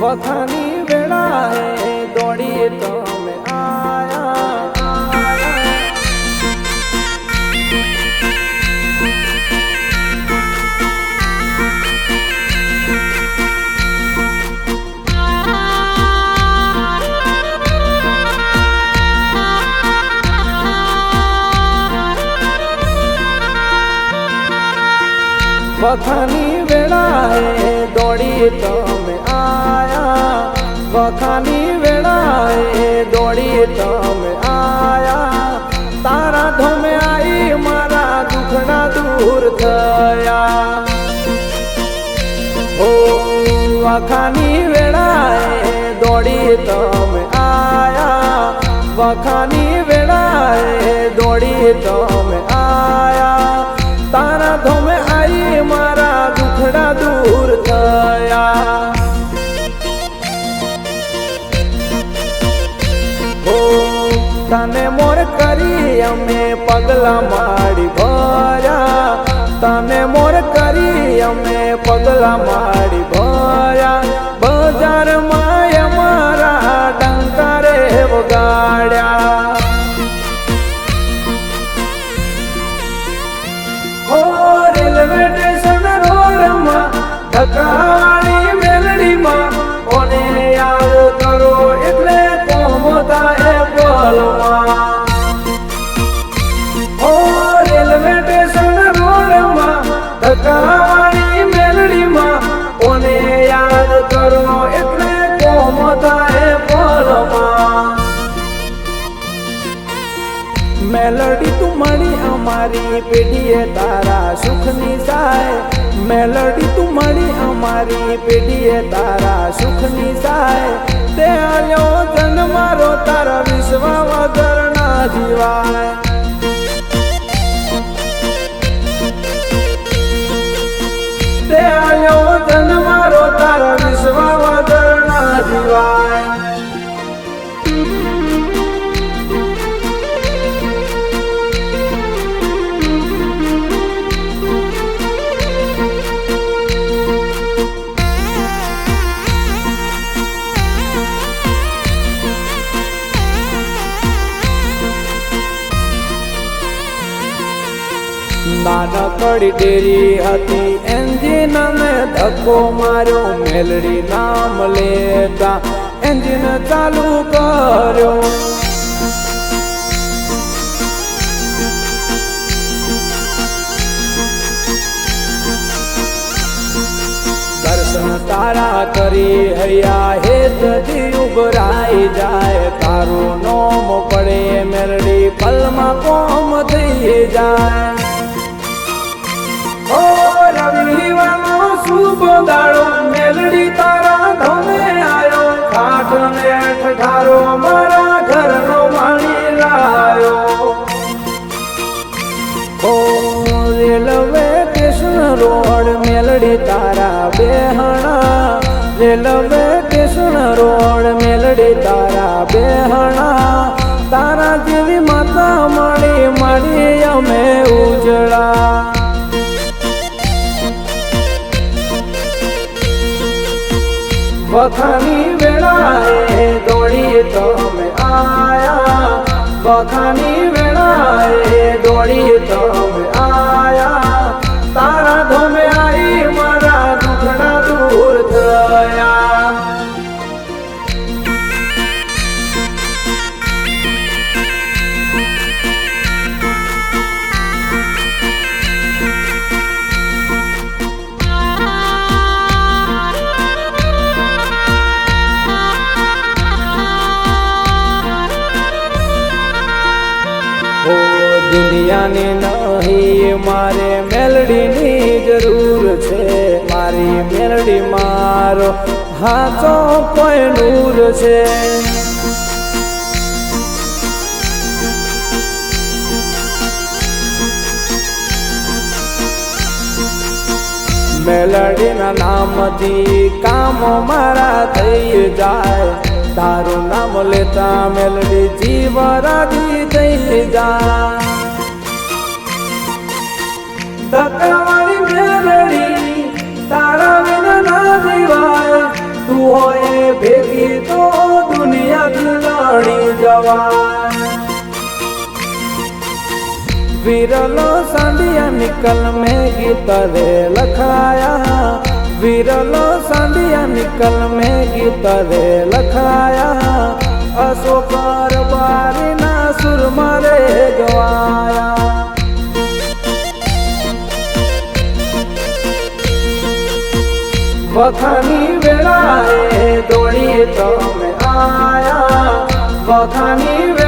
વખાની વેળાએ દોડીએ તમે આયા. વેળાએ દોડી તમે આયા. વખાની વેળાએ દોડી તમે આયા. તારા ધમે આઈ મારા દુખડા દૂર થયા. ઓ વખાની વેળાએ દોડી તમે આયા. વખાની વેળાએ દોડી તમે તને મોર કરી અમે પગલા માડી ભર્યા. તને મોર કરી અમે પગલા માડી રોડમાં મેલડીમાં કોને યાદ કરો એટલે કોમ થાય બોલમાં મેલડી, તું મળી અમારી પેઢીએ તારા સુખની સાય. મેલડી, તું મળી અમારી પેઢીએ તારા સુખની સાય. તે આલ્યો જન્મારો તારા વિશ્વ વગર ના જીવાય. તે નાનકડી ડેરી હતી. એન્જિન ને ધક્કો માર્યો, મેલડી નામ લેતા એન્જિન ચાલુ કર્યો. તારા કરી હૈયા હેતથી ઉભરાઈ જાય તારું દાડો મેલડી તારા ધમે આયો. કાઠ ને ઠઠારો મારા ઘરનો માણી લાયો. ઓ રેલવે કૃષ્ણ રોડ, મેલડી તારા બેહણા. રેલવે કૃષ્ણ રોડ, મેલડી તારા બેહણા. તારા જેવી માતા મળી મળી અમે ઉજળા. વખાની વેળાએ દોડીએ તો અમે આયા. બખાની વેળાએ દોડીએ તમે દુનિયાની નહીં મારે મેલડીની જરૂર છે. મારી મેલડી મારો હાથો કોઈ નૂર છે. મેલડીના નામથી કામ મારા થઈ જાય. તારું નામ લેતા મેલડી જીવરાજી થઈ જાય. ધક્કાવાળી મેલડી, તારા વિના ના જીવાય. તું હોય ભેગી તો દુનિયાથી લડી જવાય. વિરલો સાંડિયા નિકલ મેં ગીત રે લખાયા. વિરલો સાંડિયા નિકલ મેં ગીત રે લખાયા. અશોકર બારીના સુર મારે ગવાયા વખાની વેળાએ દોડી તમે આયા. વખાની